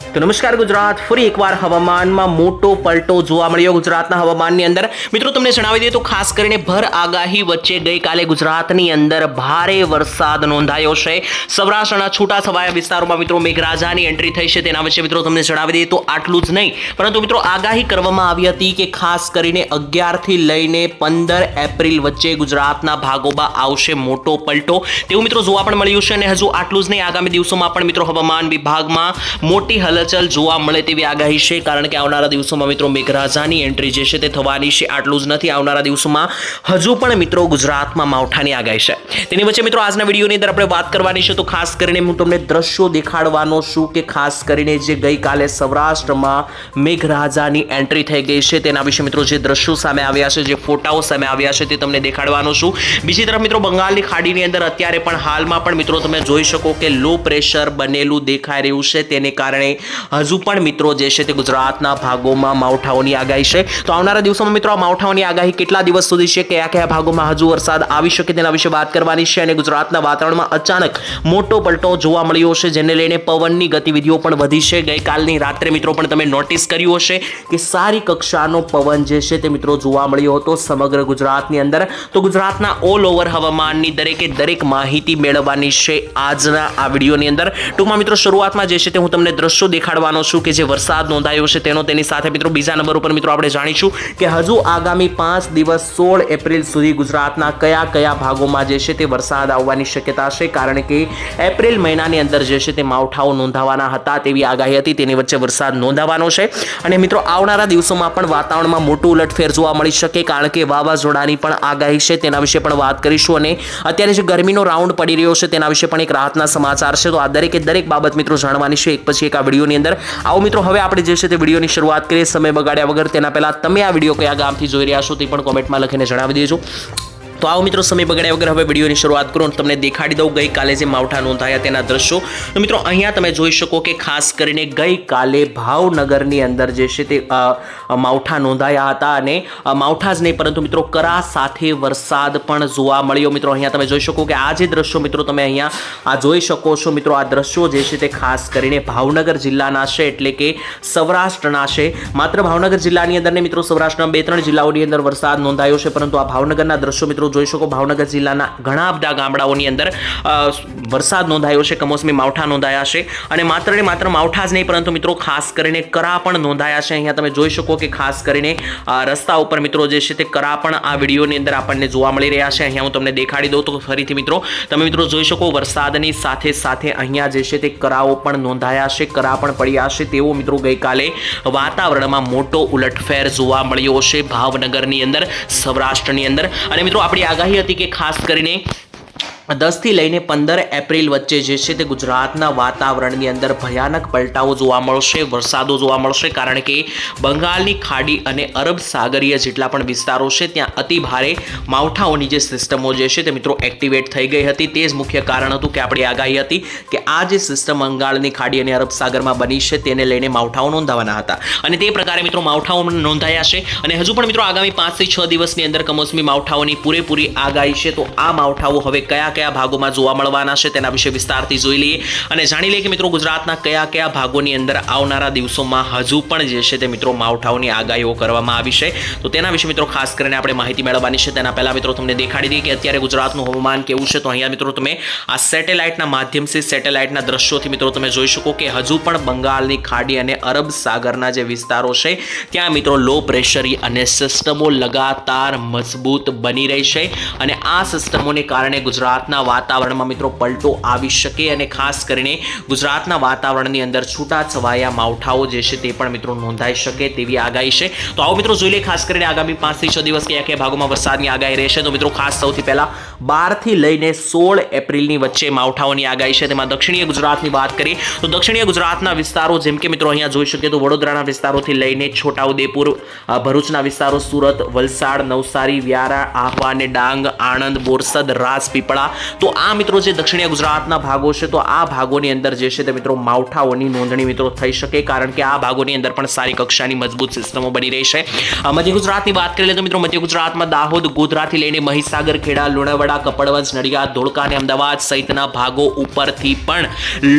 તો નમસ્કાર ગુજરાત, ફરી એકવાર હવામાનમાં મોટો પલટો જોવા મળ્યો ગુજરાતના હવામાનની અંદર. મિત્રો, તમને જણાવી દઈએ તો ખાસ કરીને ભર આગાહી વચ્ચે ગઈકાલે ગુજરાતની અંદર ભારે વરસાદ નોંધાયો છે. સૌરાષ્ટ્રના છૂટા છવાયા વિસ્તારોમાં મિત્રો મેઘરાજાની એન્ટ્રી થઈ છે. તેના વિશે મિત્રો તમને જણાવી દઈએ તો આટલું જ નહીં. પરંતુ મિત્રો, આગાહી કરવામાં આવી હતી કે ખાસ કરીને અગિયારથી લઈને પંદર એપ્રિલ વચ્ચે ગુજરાતના ભાગોમાં આવશે મોટો પલટો. તેવું મિત્રો જોવા પણ મળ્યું છે અને હજુ આટલું જ નહીં. આગામી દિવસોમાં પણ મિત્રો હવામાન વિભાગમાં મોટી હલચલ જોવા મળે તેવી આગાહી છે, કારણ કે આવનારા દિવસોમાં મિત્રો મેઘરાજાની એન્ટ્રી જે છે તે થવાની છે, આટલું જ નથી. આવનારા દિવસોમાં હજુ પણ મિત્રો ગુજરાતમાં માવઠાની આગાહી છે. તેની વચ્ચે મિત્રો આજના વિડીયોની અંદર આપણે વાત કરવાની છે, તો ખાસ કરીને હું તમને દ્રશ્યો દેખાડવાનો છું કે ખાસ કરીને જે ગઈકાલે સૌરાષ્ટ્રમાં મેઘરાજાની એન્ટ્રી થઈ ગઈ છે, તેના વિશે મિત્રો જે દ્રશ્યો સામે આવ્યા છે, જે ફોટાઓ સામે આવ્યા છે તે તમને દેખાડવાનો છું. બીજી તરફ મિત્રો બંગાળની ખાડીની અંદર અત્યારે પણ હાલમાં પણ મિત્રો તમે જોઈ શકો કે લો પ્રેશર બનેલું દેખાઈ રહ્યું છે, તેને કારણે હજુ પણ મિત્રો જે છે તે ગુજરાતના ભાગોમાં માવઠાઓની આગાહી છે. તો આવનારા દિવસોમાં મિત્રો આ માવઠાઓની આગાહી કેટલા દિવસ સુધી છે? કયા કયા ભાગોમાં હજુ વરસાદ આવી શકે તેના વિશે વાત કરવાની છે અને ગુજરાતના વાતાવરણમાં અચાનક મોટો પલટો જોવા મળ્યો છે, જેને લઈને પવનની ગતિવિધિઓ પણ વધી છે. ગઈકાલની રાત્રે મિત્રો પણ તમે નોટિસ કર્યું હશે કે સારી કક્ષાનો પવન જે છે તે મિત્રો જોવા મળ્યો હતો સમગ્ર ગુજરાતની અંદર. તો ગુજરાતના ઓલ ઓવર હવામાનની દરેકે દરેક માહિતી મેળવવાની છે આજના આ વિડીયોની અંદર. ટૂંકમાં મિત્રો શરૂઆતમાં જે છે તે હું તમને દ્રશ્યો દેખાડવાનો છું કે જે વરસાદ નોંધાયો છે તેનો તેની સાથે મિત્રો બીજા નંબર ઉપર મિત્રો આપણે જાણીશું કે હજુ આગામી પાંચ દિવસ સોળ એપ્રિલ સુધી ગુજરાતના કયા કયા ભાગોમાં જે છે તે વરસાદ આવવાની શક્યતા છે? કારણ કે એપ્રિલ મહિનાની અંદર જે છે તે માવઠાઓ નોંધાવાના હતા તેવી આગાહી હતી, તેની વચ્ચે વરસાદ નોંધાવાનો છે. અને મિત્રો આવનારા દિવસોમાં પણ વાતાવરણમાં મોટું ઉલટફેર જોવા મળી શકે કારણ કે વાવાઝોડાની પણ આગાહી છે તેના વિશે પણ વાત કરીશું. અને અત્યારે જે ગરમીનો રાઉન્ડ પડી રહ્યો છે તેના વિશે પણ એક રાહતના સમાચાર છે. તો આ દરેકે દરેક બાબત મિત્રો જાણવાની છે. એક પછી એક આ વિડીયોની અંદર. આવો મિત્રો, હવે આપણે જે છે તે વિડીયોની શરૂઆત કરીએ. સમય બગાડ્યા વગર તેના પહેલા તમે આ વીડિયો કયા ગામથી જોઈ રહ્યા છો તે પણ કોમેન્ટમાં લખીને જણાવી દેજો. તો આવો મિત્રો સમય બગડ્યા વગર હવે વિડીયોની શરૂઆત કરું તમને દેખાડી દઉં ગઈકાલે જે માવઠા નોંધાયા તેના દ્રશ્યો. તો મિત્રો, અહીંયા તમે જોઈ શકો કે ખાસ કરીને ગઈકાલે ભાવનગરની અંદર જે છે તે માવઠા નોંધાયા હતા અને માવઠા જ નહીં, પરંતુ મિત્રો કરા સાથે વરસાદ પણ જોવા મળ્યો. મિત્રો, અહીંયા તમે જોઈ શકો કે આ જે દ્રશ્યો મિત્રો તમે અહીંયા, આ જોઈ શકો છો. મિત્રો, આ દ્રશ્યો જે છે તે ખાસ કરીને ભાવનગર જિલ્લાના છે, એટલે કે સૌરાષ્ટ્રના છે. માત્ર ભાવનગર જિલ્લાની અંદર ને મિત્રો, સૌરાષ્ટ્રના બે ત્રણ જિલ્લાઓની અંદર વરસાદ નોંધાયો છે, પરંતુ આ ભાવનગરના દ્રશ્યો મિત્રો જોઈ શકો ભાવનગર જિલ્લાના ઘણા બધા ગામડાઓની અંદર વરસાદ નોંધાયો છે, કમોસમી માવઠા નોંધાયા છે અને માત્ર ને માત્ર માવઠા જ નહીં, પરંતુ મિત્રો ખાસ કરીને કરા પણ નોંધાયા છે. અહીંયા તમે જોઈ શકો કે ખાસ કરીને રસ્તા ઉપર મિત્રો જે છે તે કરા પણ આ વિડીયોની અંદર આપણને જોવા મળી રહ્યા છે. અહીંયા હું તમને દેખાડી દઉં તો ફરીથી મિત્રો, તમે મિત્રો જોઈ શકો વરસાદની સાથે સાથે અહીંયા જે છે તે કરાઓ પણ નોંધાયા છે, કરા પણ પડ્યા છે. તેવો મિત્રો ગઈકાલે વાતાવરણમાં મોટો ઉલટફેર જોવા મળ્યો છે ભાવનગરની અંદર, સૌરાષ્ટ્રની અંદર. અને મિત્રો આપણી આગાહી હતી કે ખાસ કરીને દસથી લઈને પંદર એપ્રિલ વચ્ચે જે છે તે ગુજરાતના વાતાવરણની અંદર ભયાનક પલટાઓ જોવા મળશે, વરસાદો જોવા મળશે, કારણ કે બંગાળની ખાડી અને અરબ સાગરીય જેટલા પણ વિસ્તારો છે, ત્યાં અતિ ભારે માવઠાઓની જે સિસ્ટમો જે છે તે મિત્રો એક્ટિવેટ થઈ ગઈ હતી. તે જ મુખ્ય કારણ હતું કે આપણી આગાહી હતી કે આ જે સિસ્ટમ બંગાળની ખાડી અને અરબ સાગરમાં બની છે તેને લઈને માવઠાઓ નોંધાવાના હતા. અને તે પ્રકારે મિત્રો માવઠાઓ નોંધાયા છે. અને હજુ પણ મિત્રો આગામી પાંચથી છ દિવસની અંદર કમોસમી માવઠાઓની પૂરેપૂરી આગાહી છે. તો આ માવઠાઓ હવે કયા કયા ભાગોમાં જોવા મળવાના છે તેના વિશે વિસ્તારથી જોઈ લઈએ. અને જાણી લઈએ કે મિત્રો ગુજરાતના કયા કયા ભાગોની અંદર આવનારા દિવસોમાં હજુ પણ જે છે તે મિત્રો માવઠાઓની આગાહીઓ કરવામાં આવી છે. તો તેના વિશે મિત્રો ખાસ કરીને આપણે માહિતી મેળવવાની છે. તેના પહેલાં મિત્રો તમને દેખાડી દઈએ કે અત્યારે ગુજરાતનું હવામાન કેવું છે. તો અહીંયા મિત્રો તમે આ સેટેલાઇટના માધ્યમથી સેટેલાઇટના દ્રશ્યોથી મિત્રો તમે જોઈ શકો કે હજુ પણ બંગાળની ખાડી અને અરબ સાગરના જે વિસ્તારો છે, ત્યાં મિત્રો લો પ્રેશરી અને સિસ્ટમો લગાતાર મજબૂત બની રહી છે. અને આ સિસ્ટમોને કારણે ગુજરાતના વાતાવરણમાં મિત્રો પલટો આવી શકે અને ખાસ કરીને ગુજરાતના વાતાવરણની અંદર છૂટા છવાયા માવઠાઓ જે છે તે પણ મિત્રો નોંધાઈ શકે તેવી આગાહી છે. તો આવો મિત્રો જોઈ લઈએ ખાસ કરીને આગામી પાંચથી છ દિવસ કયા કયા ભાગોમાં વરસાદની આગાહી રહેશે. તો મિત્રો ખાસ સૌથી પહેલા બારથી લઈને સોળ એપ્રિલની વચ્ચે માવઠાઓની આગાહી છે. તેમાં દક્ષિણીય ગુજરાતની વાત કરીએ તો દક્ષિણીય ગુજરાતના વિસ્તારો જેમ કે મિત્રો અહીંયા જોઈ શકીએ તો વડોદરાના વિસ્તારોથી લઈને છોટાઉદેપુર ભરૂચના વિસ્તારો સુરત, વલસાડ, નવસારી, વ્યારા, આહવા અને ડાંગ, આણંદ, બોરસદ, રાજપીપળા તો આ મિત્રો જે દક્ષિણીય ગુજરાતના ભાગો છે, તો આ ભાગોની અંદર જે છે તે મિત્રો માવઠાઓની નોંધણી મિત્રો થઈ શકે કારણ કે આ ભાગોની અંદર પણ સારી કક્ષાની મજબૂત સિસ્ટમો બની રહી છે. મધ્ય ગુજરાતની વાત કરીએ તો મિત્રો મધ્ય ગુજરાતમાં દાહોદ, ગોધરાથી લઈને મહીસાગર, ખેડા, લુણાવાડા, કપડવંજ, નડિયાદ, ધોળકા અને અમદાવાદ સહિતના ભાગો ઉપરથી પણ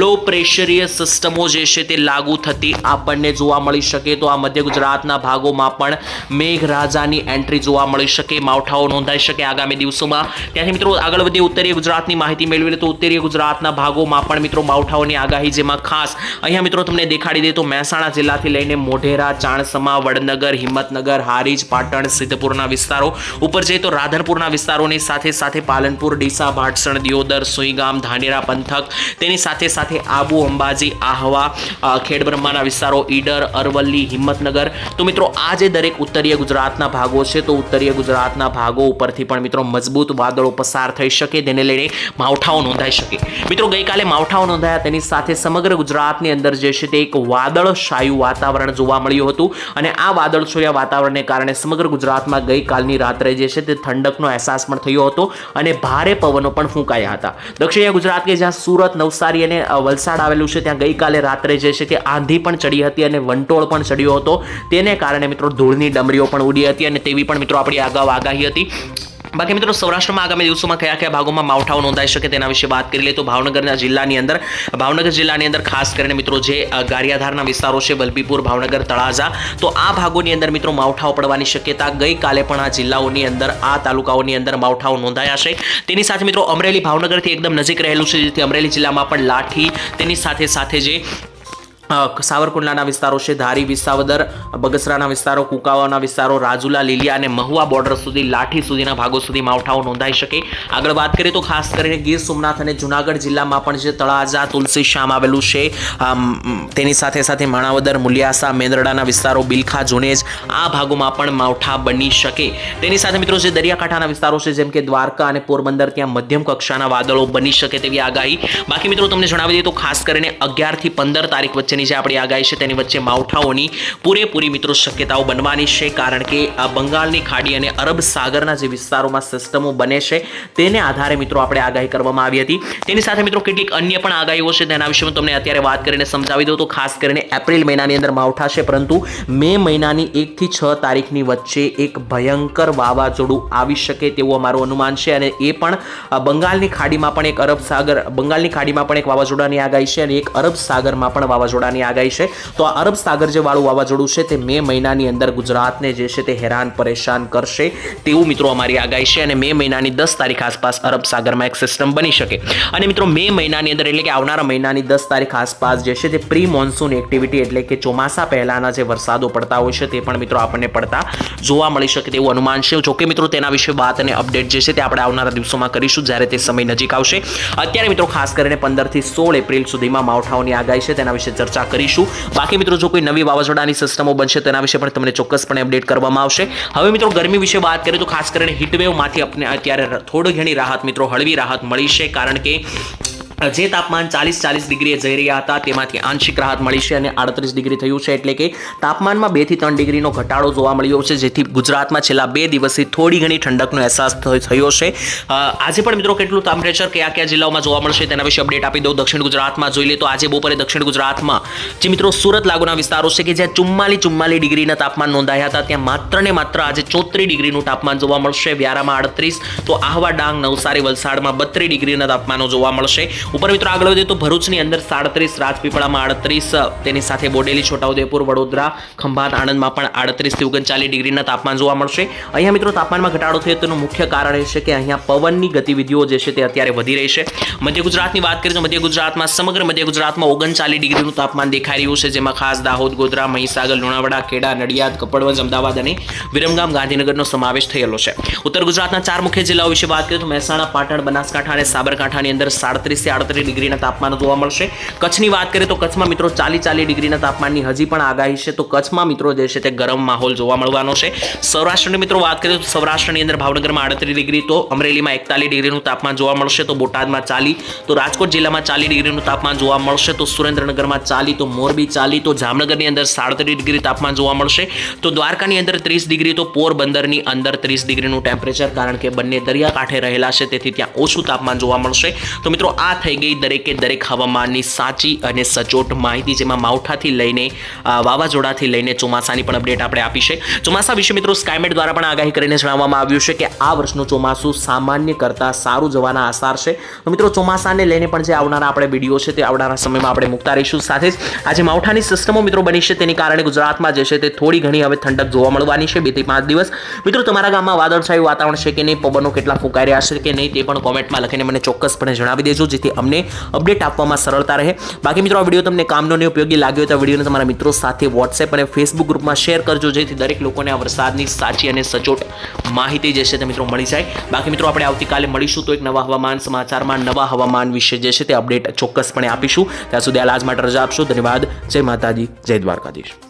લો પ્રેશરીય સિસ્ટમો જે છે તે લાગુ થતી આપણને જોવા મળી શકે. તો આ મધ્ય ગુજરાતના ભાગોમાં પણ મેઘરાજાની એન્ટ્રી જોવા મળી શકે, માવઠાઓ નોંધાઈ શકે આગામી દિવસોમાં. ત્યાંથી મિત્રો આગળ વધી ઉત્તરીય ગુજરાતની માહિતી મેળવી લે તો ઉત્તરીય ગુજરાતના ભાગોમાં પણ મિત્રો માવઠાઓની આગાહી જેમાં ખાસ. અહીંયા મિત્રો તમને દેખાડી દે તો મહેસાણા જિલ્લાથી લઈને મોઢેરા ચાણસમા વડનગર, હિંમતનગર, હારીજ, પાટણ, સિદ્ધપુરના વિસ્તારો. ઉપર જઈએ તો રાધનપુરના વિસ્તારોની સાથે સાથે પાલનપુર, ડીસા, ભાટસણ, દિયોદર, સુઈગામ, ધાનેરા, પંથક. તેની સાથે સાથે આબુ, અંબાજી, આહવા ખેડબ્રહ્માના વિસ્તારો, ઈડર, અરવલ્લી, હિંમતનગર. તો મિત્રો આ જે દરેક ઉત્તરીય ગુજરાતના ભાગો છે તો ઉત્તરીય ગુજરાતના ભાગો ઉપરથી પણ મિત્રો મજબૂત વાદળો પસાર થઈ શકે. તેને લઈને માવઠાઓ નોંધાઈ શકે. મિત્રો, ગઈકાલે માવઠાઓ નોંધાયા તેની સાથે સમગ્ર ગુજરાતની અંદર જે છે તે એક વાદળછાયું વાતાવરણ જોવા મળ્યું હતું અને આ વાદળછોયા વાતાવરણને કારણે સમગ્ર ગુજરાતમાં ગઈકાલની રાત્રે જે છે તે ઠંડકનો અહેસાસ પણ થયો હતો અને ભારે પવનો પણ ફૂંકાયા હતા. દક્ષિણ ગુજરાત કે જ્યાં સુરત, નવસારી અને વલસાડ આવેલું છે, ત્યાં ગઈકાલે રાત્રે જે છે તે આંધી પણ ચડી હતી અને વંટોળ પણ ચડ્યો હતો. તેને કારણે મિત્રો, ધૂળની ડમરીઓ પણ ઉડી હતી અને તેવી પણ મિત્રો આપણી અગાઉ આગાહી હતી. બાકી મિત્રો સૌરાષ્ટ્રમાં આગામી દિવસોમાં કયા કયા ભાગોમાં માવઠાઓ નોંધાઈ શકે તેના વિશે વાત કરી લઈએ તો ભાવનગરના જિલ્લાની અંદર, ભાવનગર જિલ્લાની અંદર ખાસ કરીને મિત્રો જે ગારિયાધારના વિસ્તારો છે, વલભીપુર, ભાવનગર, તળાજા, તો આ ભાગોની અંદર મિત્રો માવઠાઓ પડવાની શક્યતા ગઈકાલે પણ આ જિલ્લાઓની અંદર, આ તાલુકાઓની અંદર માવઠાઓ નોંધાયા છે. તેની સાથે મિત્રો અમરેલી ભાવનગરથી એકદમ નજીક રહેલું છે, જેથી અમરેલી જિલ્લામાં પણ લાઠી, તેની સાથે સાથે જે સાવરકુંડલાના વિસ્તારો છે, ધારી વિસાવદર, બગસરાના વિસ્તારો કુકાવાના વિસ્તારો, રાજુલા, લીલિયા અને મહુવા બોર્ડર સુધી, લાઠી સુધીના ભાગો સુધી માવઠાઓ નોંધાઈ શકે. આગળ વાત કરીએ તો ખાસ કરીને ગીર સોમનાથ અને જુનાગઢ જિલ્લામાં પણ જે તળાજા, તુલસી, શ્યામ આવેલું છે તેની સાથે સાથે માણાવદર, મુલિયાસા, મેંદરડાના વિસ્તારો, બિલખા જુનેજ આ ભાગોમાં પણ માવઠા બની શકે. તેની સાથે મિત્રો જે દરિયાકાંઠાના વિસ્તારો છે, જેમ કે દ્વારકા અને પોરબંદર, ત્યાં મધ્યમ કક્ષાના વાદળો બની શકે તેવી આગાહી. બાકી મિત્રો તમને જણાવી દઈએ તો ખાસ કરીને અગિયારથી પંદર તારીખ વચ્ચેની જે આપણી આગાહી છે તેની વચ્ચે માવઠાઓની પૂરેપૂરી મિત્રો શક્યતાઓ બનવાની છે, કારણ કે આ બંગાળની ખાડી અને અરબ સાગરના જે વિસ્તારોમાં સિસ્ટમો બને છે, તેને આધારે મિત્રો આપણે આગાહી કરવામાં આવી હતી. તેની સાથે મિત્રો કેટલીક અન્ય પણ આગાહીઓ છે, તેના વિશે હું તમને અત્યારે વાત કરીને સમજાવી દઉં તો ખાસ કરીને એપ્રિલ મહિનાની અંદર માવઠા છે, પરંતુ મે મહિનાની એકથી છ તારીખની વચ્ચે એક ભયંકર વાવાઝોડું આવી શકે તેવું અમારું અનુમાન છે અને એ પણ બંગાળની ખાડીમાં પણ એક અરબ સાગર, બંગાળની ખાડીમાં પણ એક વાવાઝોડાની આગાહી છે અને એક અરબ સાગરમાં પણ વાવાઝોડાની આગાહી છે. તો આ અરબ સાગર જે વાળું વાવાઝોડું છે તે મે મહિનાની અંદર ગુજરાતને જે છે તે હેરાન પરેશાન કરશે તેવું મિત્રો અમારી આગાહી છે અને મે મહિનાની દસ તારીખ આસપાસ અરબ સાગરમાં એક સિસ્ટમ બની શકે. અને મિત્રો મે મહિનાની અંદર એટલે કે આવનારા મહિનાની દસ તારીખ આસપાસ જે છે તે પ્રી મોન્સૂન એક્ટિવિટી એટલે કે ચોમાસા પહેલાના જે વરસાદો પડતા હોય છે તે પણ મિત્રો આપણને પડતા જોવા મળી શકે તેવું અનુમાન છે. જોકે મિત્રો તેના વિશે વાત અને અપડેટ જે છે તે આપણે આવનારા દિવસોમાં કરીશું જ્યારે તે સમય નજીક આવશે. અત્યારે મિત્રો ખાસ કરીને પંદરથી સોળ એપ્રિલ સુધીમાં માવઠાઓની આગાહી છે તેના વિશે ચર્ચા કરીશું. બાકી મિત્રો, જો કોઈ નવી વાવાઝોડાની સિસ્ટમો બનશે તેના વિશે પણ તમને ચોક્કસપણે અપડેટ કરવામાં આવશે. હવે મિત્રો, ગરમી વિશે વાત કરીએ તો ખાસ કરીને હીટવેવમાંથી આપણે અત્યારે થોડી ઘણી રાહત મિત્રો, હળવી રાહત મળી છે. કારણ કે જે તાપમાન ચાલીસ ચાલીસ ડિગ્રીએ જઈ રહ્યા હતા, તેમાંથી આંશિક રાહત મળી છે અને આડત્રીસ ડિગ્રી થયું છે એટલે કે તાપમાનમાં બેથી ત્રણ ડિગ્રીનો ઘટાડો જોવા મળ્યો છે, જેથી ગુજરાતમાં છેલ્લા બે દિવસથી થોડી ઘણી ઠંડકનો અહેસાસ થયો છે આજે પણ મિત્રો કેટલું ટેમ્પરેચર કયા કયા જિલ્લાઓમાં જોવા મળશે તેના વિશે અપડેટ આપી દઉં. દક્ષિણ ગુજરાતમાં જોઈ લે તો આજે બપોરે દક્ષિણ ગુજરાતમાં જે મિત્રો સુરત લાગુના વિસ્તારો છે કે જ્યાં ચુમ્માલી ચુમ્માલી ડિગ્રીના તાપમાન નોંધાયા હતા, ત્યાં માત્ર ને માત્ર આજે ચોત્રીસ ડિગ્રીનું તાપમાન જોવા મળશે. વ્યારામાં આડત્રીસ, તો આહવા ડાંગ, નવસારી, વલસાડમાં બત્રીસ ડિગ્રીના તાપમાનો જોવા મળશે. ઉપર મિત્રો આગળ વધીએ તો ભરૂચની અંદર સાડત્રીસ, રાજપીપળામાં આડત્રીસ, તેની સાથે બોડેલી, છોટાઉદેપુર, વડોદરા, ખંભાત, આણંદમાં પણ આડત્રીસથી ઓગણચાલીસ ડિગ્રીના તાપમાન જોવા મળશે. અહીંયા મિત્રો તાપમાનમાં ઘટાડો થયો તેનું મુખ્ય કારણ એ છે કે અહીંયા પવનની ગતિવિધિઓ જે છે તે અત્યારે વધી રહી છે. મધ્ય ગુજરાતની વાત કરીએ તો મધ્ય ગુજરાતમાં, સમગ્ર મધ્ય ગુજરાતમાં ઓગણચાલીસ ડિગ્રીનું તાપમાન દેખાઈ રહ્યું છે, જેમાં ખાસ દાહોદ, ગોધરા, મહીસાગર, લુણાવાડા, ખેડા, નડિયાદ, કપડવંજ, અમદાવાદ અને વિરમગામ ગાંધીનગરનો સમાવેશ થયેલો છે. ઉત્તર ગુજરાતના ચાર મુખ્ય જિલ્લાઓ વિશે વાત કરીએ તો મહેસાણા, પાટણ, બનાસકાંઠા અને સાબરકાંઠાની અંદર સાડત્રીસ ડિગ્રીના તાપમાન જોવા મળશે. કચ્છની વાત કરીએ તો કચ્છમાં મિત્રો ચાલી ચાલી ડિગ્રીના તાપમાનની હજી પણ આગાહી છે. તો કચ્છમાં મિત્રો જે છે તે ગરમ માહોલ જોવા મળવાનો છે. સૌરાષ્ટ્રની મિત્રો વાત કરીએ તો સૌરાષ્ટ્રની અંદર ભાવનગરમાં આડત્રીસ ડિગ્રી, તો અમરેલીમાં એકતાલીસ ડિગ્રીનું તાપમાન જોવા મળશે. તો બોટાદમાં ચાલી તો રાજકોટ જિલ્લામાં ચાલીસ ડિગ્રીનું તાપમાન જોવા મળશે. તો સુરેન્દ્રનગરમાં ચાલી તો મોરબી ચાલી તો જામનગરની અંદર સાડત્રીસ ડિગ્રી તાપમાન જોવા મળશે. તો દ્વારકાની અંદર ત્રીસ ડિગ્રી, તો પોરબંદરની અંદર ત્રીસ ડિગ્રીનું ટેમ્પરેચર, કારણ કે બંને દરિયાકાંઠે રહેલા છે. તેથી ત્યાં ઓછું તાપમાન જોવા મળશે. તો મિત્રો આ થઈ ગઈ દરેકે દરેક હવામાનની સાચી અને સચોટ માહિતી જેમાં માવઠાથી લઈને વાવાઝોડાથી લઈને ચોમાસાની પણ અપડેટ આપણે આપી છે. ચોમાસા વિશે મિત્રો સ્કાયમેટ દ્વારા પણ આગાહી કરીને જણાવવામાં આવ્યું છે કે આ વર્ષનું ચોમાસું સામાન્ય કરતાં સારું જવાના આસાર છે. તો મિત્રો ચોમાસાને લઈને પણ જે આવનારા આપણે વીડિયો છે તે આવનારા સમયમાં આપણે મૂકતા રહીશું. સાથે જ આજે માવઠાની સિસ્ટમો મિત્રો બની છે તેની કારણે ગુજરાતમાં જે છે તે થોડી ઘણી હવે ઠંડક જોવા મળવાની છે. બેથી પાંચ દિવસ. મિત્રો તમારા ગામમાં વાદળછાયું વાતાવરણ છે કે નહીં? પવનો કેટલા ફૂંકાઈ રહ્યા છે કે નહીં? તે પણ કોમેન્ટમાં લખીને મને ચોક્કસપણે જણાવી દેજો, જેથી અમને અપડેટ આપવામાં સરળતા રહે. બાકી મિત્રો, આ વીડિયો તમને કામનો અને ઉપયોગી લાગ્યો તો વિડીયોને તમારા મિત્રો સાથે વોટ્સએપ અને ફેસબુક ગ્રુપમાં શેર કરજો, જેથી દરેક લોકોને આ વરસાદની સાચી અને સચોટ માહિતી જે છે તે મિત્રો મળી જાય. બાકી મિત્રો, આપણે આવતીકાલે મળીશું તો એક નવા હવામાન સમાચારમાં, નવા હવામાન વિશે જે છે તે અપડેટ ચોક્કસપણે આપીશું. ત્યાં સુધી આ લાજ માટે રજા આપશો. ધન્યવાદ. જય માતાજી. જય દ્વારકાધીશ.